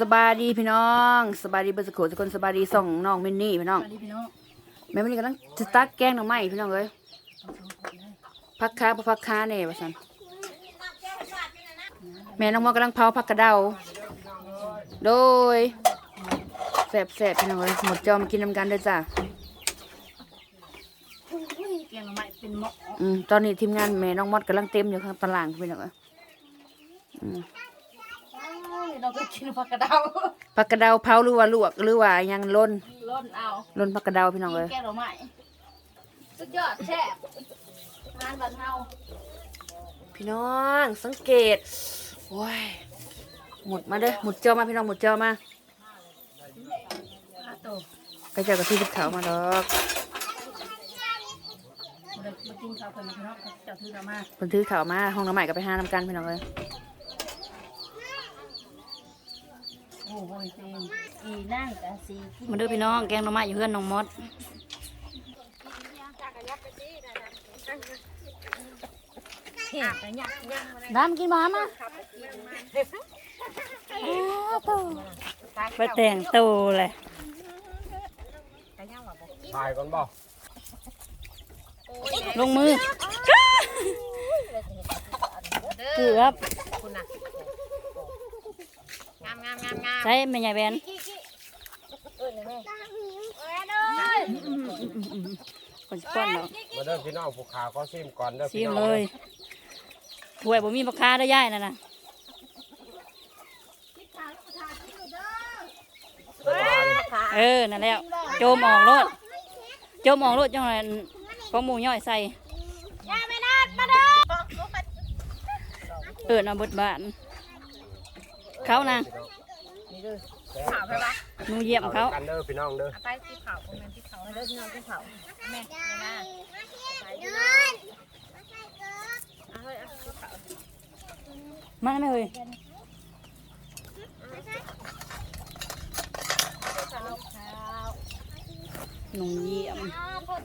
สบายดีพี่น้องสบายดีเบอร์สกุลทุกคนสบายดีส่องน้องมินนี่พี่น้องสวัสดีพี่น้องแม่มินนี่กำลังสตาร์ทแกงหน่อไม้พี่น้องเลยพักค้าบ่พักค้าเนี่ยว่าสันแม่น้องมอกำลังเผาผักกระเดา โดยแสบแสบๆพี่น้องเลยหมดจอมกินน้ำกันเด้อจ้ะเกียงหน่อไม้เป็นหมออืมตอนนี้ทีมงานแม่น้องมอดกำลังเต็มอยู่ข้างตารางพี่น้องเอ้ยอืม เราก็กินผักกระเดาผักกระเดาเผาหรือว่าลวกหรือว่ายังล้นล้นเอาล้นผักกระเดาพี่น้องกิเลนยแกงหน่อไม้สุดยอดแซ่บงานบันเทาพี่น้องสังเกตโอ้ยหมดมาเด้อหมดจอมาพี่น้องหมดจอมาอาโตไปเจอกับที่ทิศเขามาดอกเด็กมากินข้าวกันพี่น้องเจ้าถือเรามาเพิ่นถือเขามาห้องน้ำใหม่ก็ไปหาน้ำกันพี่น้องเลย โอ้โหเต็มอีนั่งกะสีมาเด้อพี่น้องแกงหน้ำใหม่อยู่เพื่อนน้องมดน้ำกินมามาไปแต่งตัวเลยถ่ายก่อนบ่ลงมือเกือบามงามงามงามใช้แม่ใหญ่แบนคนสิป้อนดอกมาเด้อพี่น้องผู้ขาก็ซิมก่อนเด้อชิพี่มน้องเลยถ้วยบ่มีปลาคาได้ย่ายนั่นน่ะเออ นั่นแล้ว โจมออกรถโจมออกรถจังหวะของหมูย่อยใส่เออนาบดบาน เขานะ ข่าวไปปะหนูเยี่ยมเขากันเด้อพี่น้องเด้อไปที่ข่าวคนนั้นที่ข่าวเลิกงานที่ข่าวแม่แม่เอาเฮ้ยเอาที่ข่าวมาไหมเฮ้ยหนองเยี่ยม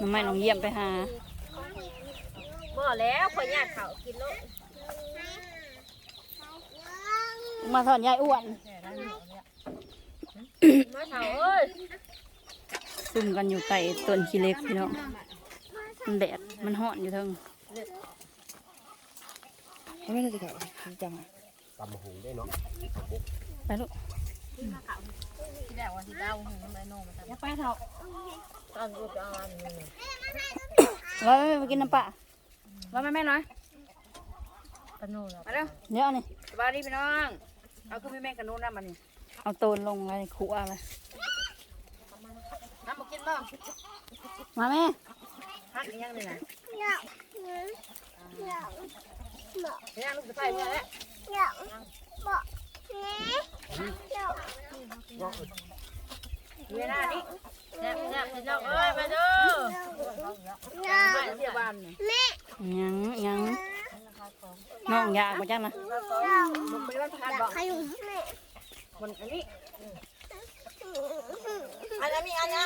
น้ำไม่หนองเยี่ยมไปหาบ่แล้วพอญาติเขากินลูกมาสอนยายอ้วน มาเถาเอ้ยซุ่มกันอยู่ใต้ต้นขี้เหล็กพี่น้องมันแดดมันห่อนอยู่เทั้งไม่ได้สิครับจังตำหูได้เนาะไปลูกที่แรกวันที่เล่าหึงน้ำลายโน่มาทำอยากไปเถอะตอนอุดรนี่ว่าแม่มากินน้ำปลาว่าแม่แม่น้อยปโน่แล้วมาเร็วเดี๋ยวนี่สบายดีพี่น้องเอาขึ้นไปแม่กันนู้นน้ำมันนี่ เอาโตนลงเลยขู่อะไรน้ำมากินบ้างมาแม่พักอีกยังเลยนะเนี่ยลูกจะไปเมื่อแล้วเวลานี้เนี่ยเนี่ยพี่น้องเอ้ยมาดูไปเที่ยวบ้านนี่ยังยังน้องยากมาจังนะมันเป็นวันพักบอก มันอันนี้อันนี้มีอันนี้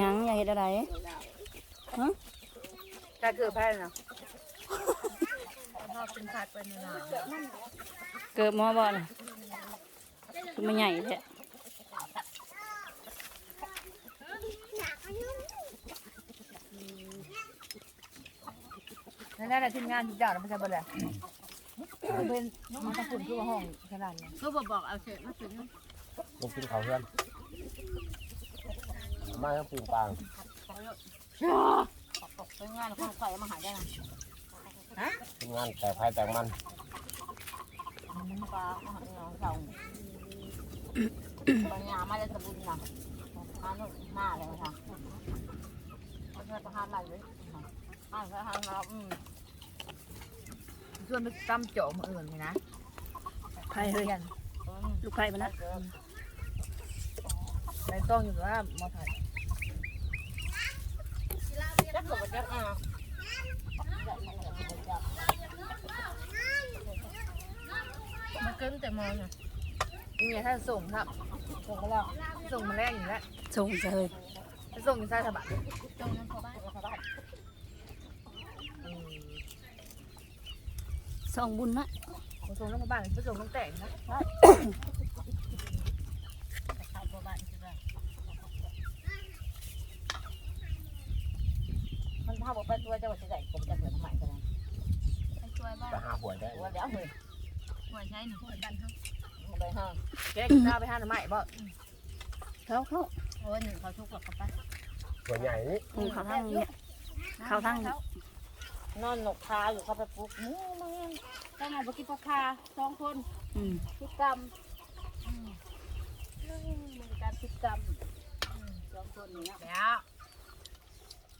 ยังอยากเห็นอะไรฮะถ้าเกิดแพ้เนาะพ่อกินผัดไปหน่อยเกิดหมอบ่น่ะคือมันใหญ่แท้นั่นแหละทีมงานทุกอย่างเราไม่ใช่บ่เลย เป็นมันตะกุ่นคือว่าห้องขนาดนี้ก็บอกบอกเอาเสร็จมาถึงลูกกินข้าวเพื่อนมาทั้งปีนปางเป็นงานของข่อยมาหาได้นะทีมงานแต่ภายแต่งมันปลามาหาเราเราปัญญามาได้สมบูรณ์นะมาหนุนมาเลยค่ะเอาเงินประหารไหลเลยอ่าประหารเราอืม ส่วนมันตั้มโจมอื่นนี่นะไผ่เลยลูกไผ่มันนะในต้องอยู่ว่ามอไผ่จักกับจักอะมันเกินแต่มองอะนี่ท่านส่งครับส่งมาแล้วส่งมาแรกอยู่แล้วส่งเลยส่งอยู่ใต้สะบัดจงน้ำพอบ้านพอบ้าน ส่งบุญนะเอมาส่งน้ำบ้านไปส่งน้ำแต่งนะเข้าบ้านใช่ไหมมันพาบอกไปตัวเจ้าจะใส่ผมจะเหลือทำไมกันนะไปช่วยบ้านไปหาหวยได้ว่าเดี๋ยวเฮ้ยหัวใช้หนึ่งหัวบ้านเขาไปห้างแกกินข้าวไปห้าหน่อไม้บ่เขาเขาโอ้ยหนึ่งเขาทุกข์หรอกกับไปหวยใหญ่นี่อืมเขาทั้งนี้เขาทั้งนี้ นอนหนกคาอยู่เขาไปปลุกมูมึงต้องมาบักกี้ปลาคาสองคนอืมพิกรรมมันการพิกรรมสองคนนี้แล้ว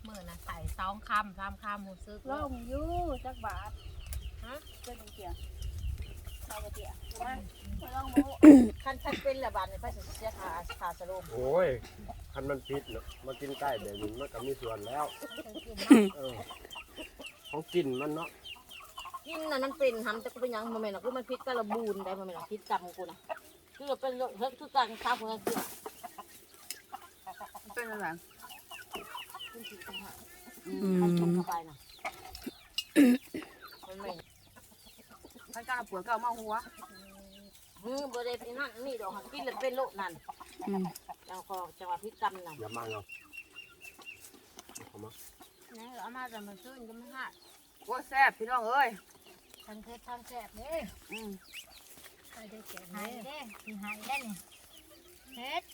มื่อน่ะใส่สองคำสามคำหมูซื้อล่องอยู่จักบาทฮะเป็นเกี่ยวเราเกี่ยวมาล่องมูคันฉันเป็นละบาทในพระสุเสียขาขาสโลมโอ้ยคันมันพิษเนาะมากินใกล้เดี๋ยวนี้มันก็มีส่วนแล้วเออ ของกินมันเนาะกินน่ะมันเป็นทำแต่กูเป็นหยังโมเมนต์กูมันพิษกระบูนได้โมเมนต์พิษกรรมกูนะคือเราเป็นเฮ้ยคือการข้าวของเราคือเป็นอะไรอืมเขาชมเข้าไปนะมันไม่ท่านกล้าปวดก็มาหัวฮือบริเวณนั่นนี่ดอกกินแล้วเป็นโรคนั่นอืมจังคอจังหวะพิษกรรมนั่นอย่ามาเนาะเอามา นี่เอามาจะมาซื้อก็ไม่ห้าว่าแซ่บพี่น้องเอ้ยทั้งเพชรทั้งแสบเด้อืมหายเด้หายเด้ที่หายได้นี่เพชร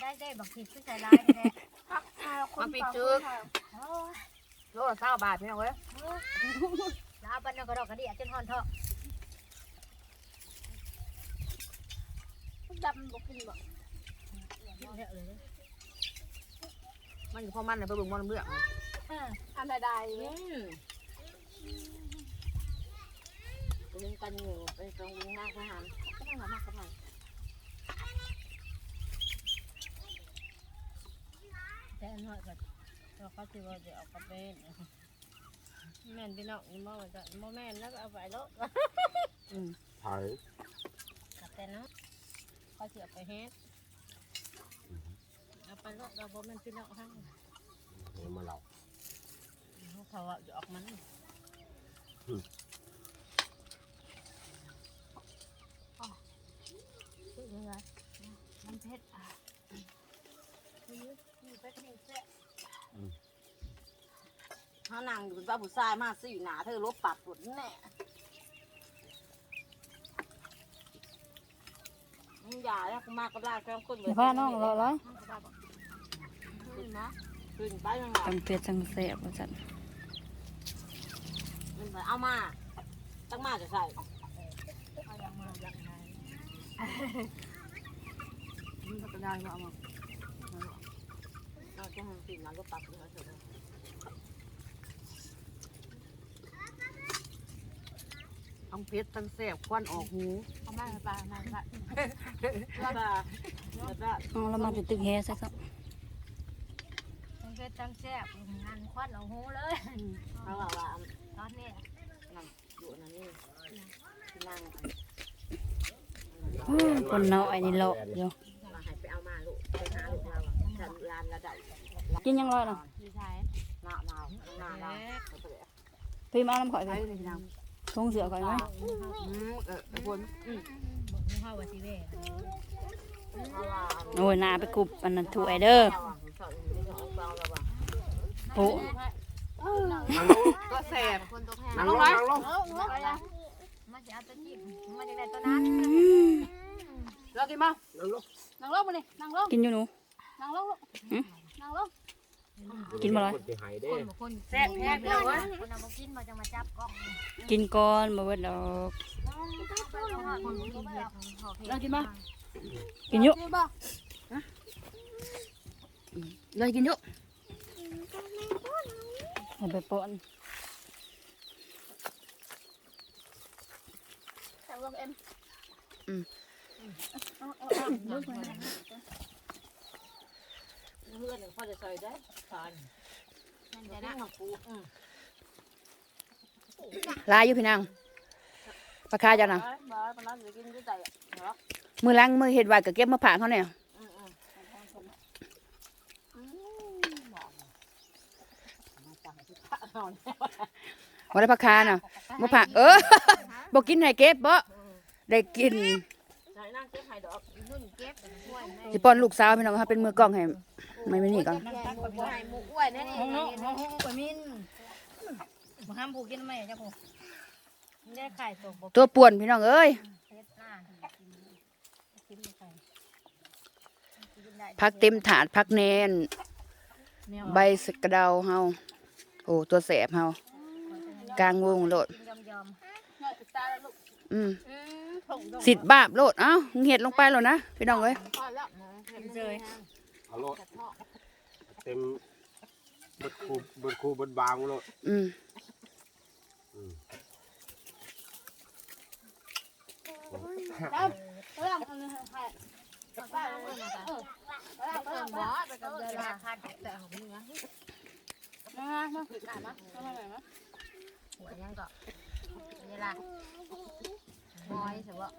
ได้ได้บักผิดคือใส่ลายแท้มาปิดจึกโลละเก้าบาทพี่น้องเอ้ยแล้วปันนกระดอกกระเดียจนหอนเถาะดำบอกกินบ่เยอะเลย มันอยู่พอมันเลยไปเบิ่งมันเบื่ออันใดอืมเล่นกันอยู่ไปตรงหน้าทหารก็ต้องมากกับมันแต่หน่อยก็เราเขาจะว่าจะออกกระเป็นแม่นพี่น้องนี่บ่ว่าจะบ่แม่นแล้วก็เอาไปแล้วถ่ายกับแต่เนาะเขาเสียไปเฮ็ด ไปแล้วเราบ่แม่นพี่น้องทั้งเอามาเราเขาว่าจะออกมันคือยังไงมันเผ็ดอะเขานั่งอยู่เป็นป้าผู้ชายมาสี่หนาเธอลบปากปวดแน่มึงอย่าแล้วกูมากับลาแก้มคนผ้าน้องรอร้อยขึ้ นนะขึ้นไปยังไงจังเปียจังเสียบว่าซั่นมันไปเอามาตั้งมาจะใส่มันก็ได้ว่าเอามาเราจะให้สิ่งนั้นลบปากเลยเถอะทั้งเพชรทั้งแซ่บควันออกหูเอามาให้ปลามาให้ปลาแล้วก็แล้วก็เอาแล้วมาติดตึกแฮซะครั บมันก็จังแซ่บนั่นควันเอาหูเลยเขาบอกว่าตอนนี้นั่นอยู่นั่นนี่ที่นั่งโอ้ยคนน้อยนี่เลาะอยู่มาให้ไปเอามาลูกไปหาลูกเราฉันยานระดับกินยังร้อยน่ะพี่ชายหน้าเราหน้าเราพี่มาเอาน้ำข่อยไปไปเลยพี่น้องทงเสือข่อยไหมอืมเออไอ้คนเข้าว่าสิเว่เพราะว่าโอ้ยหนาไปกุบอันนั้นถูกไอเด้อ โอ้ก็แซ่บคนตัวแพงนั่งลงนั่งลงมันจะเอาตัวจิ้มมันจะได้ตัวนั้นเรากินบ่นั่งลงนั่งลงมาดินั่งลงกินอยู่หนูนั่งลงลูกนั่งลงกินบ่เลยคนที่หายเด้คนแซ่บแซ่บเลยเว้ยคนเอามากินมาจะมาจับกล้องกินก่อนบ่เบิดดอกคนกินเยอะเรากินบ่กินอยู่กินบ่ เลยกินอยู่ให้ไปป้อนแซ่บลงเอ็มเพื่อนเขาจะใส่ได้สอนนั่นจะนั่งกูลายอยู่พี่นางปลาคาจ้ะน่ะบ่ปานนั้นจะกินด้วยใจเนาะมือล้างมือเฮ็ดไว้ก็เก็บมาผ่าเขาเนี่ย มาสั่งที่พระนอน บ่ได้ผักคาน่ะบ่ผักเออบ่กินให้เก็บบ่ได้กินสิป้อนลูกสาวพี่น้องค่ะเป็นมือกล้องให้ไม่ไม่นี่ก่อนหมูอ้วยนั่ห้องน้องห้องห้องไปมินบ่ห้ามผูกกินไหมจ้าผูได้ไข่ตกบกตัวป่วนพี่น้องเอ้ยพักเต็มถาดพักแนนใบสกระเดาเฮา อ้ตัวแสบเฮากลางวงโลดยอมยอมน้อยตาแล้วลูกอืมอืมผงดอกสิบบาปโลดเอ้ามึงเห็ดลงไปแล้วนะพี่น้องเอ้ยพอแล้วเห็นเลยเอาโลดเต็มเบิดคูเบิดคูเบิดบางโลดอืมอื มเรื่องอันนี้ไข่ป้าเมื่อมาเออเออบอสไปกับเวลาพันแต่ของมึงนะมามามามามามามาหัวยังก็เวลาหอยใช่ปะ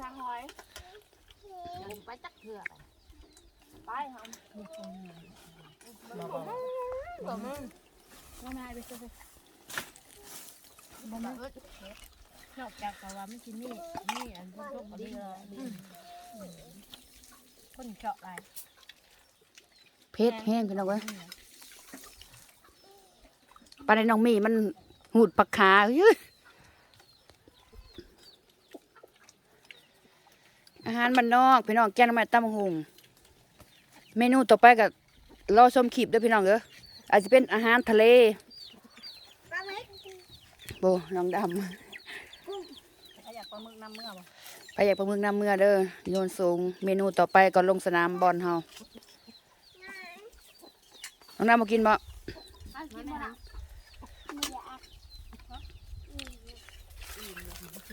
ทางหอยไปจักเถื่อไปหอมบ่มึงมามาไปซื้อบ่มาเอิดนอกจากว่าไม่กินนี่นี่อันพวกพวกดีคนเจาะอะไรเพชรแห้งพี่น้องเอ้ ลาในน้องมีมันหูดปากขาเฮ้ยอาหารมันนอกพี่น้องแกงน้ำมันตั้มหุงเมนูต่อไปก็รอชมคลิปเด้วยพี่น้องเอ้ยอาจจะเป็นอาหารทะเลโบน้องดำอยากปลาหมึกน้ำเมื่อบ่ไปอยากปลาหมึกน้ำเมื่อเด้อโยนสูง เมนูต่อไปก่อนลงสนามบอลเฮาน้องน้ำมากินบ่ กินมาละ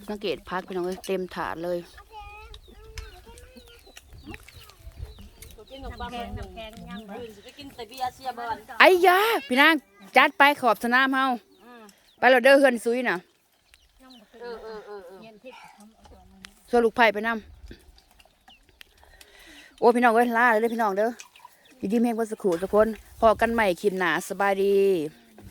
สังเกตพักพี่น้องเอ้ยเต็มถาดเลยไอ้ยาพี่นางจัดไปขอบสนามเฮาไปเราเด้อเฮือนซุยน่ะส่วนลูกไผ่ไปนำโอ้พี่น้องเอ้ยลาเลยพี่น้องเด้อยู่ดีแม่งบ่สักครู่ทุกคนพอกันใหม่คลิปหนาสบายดี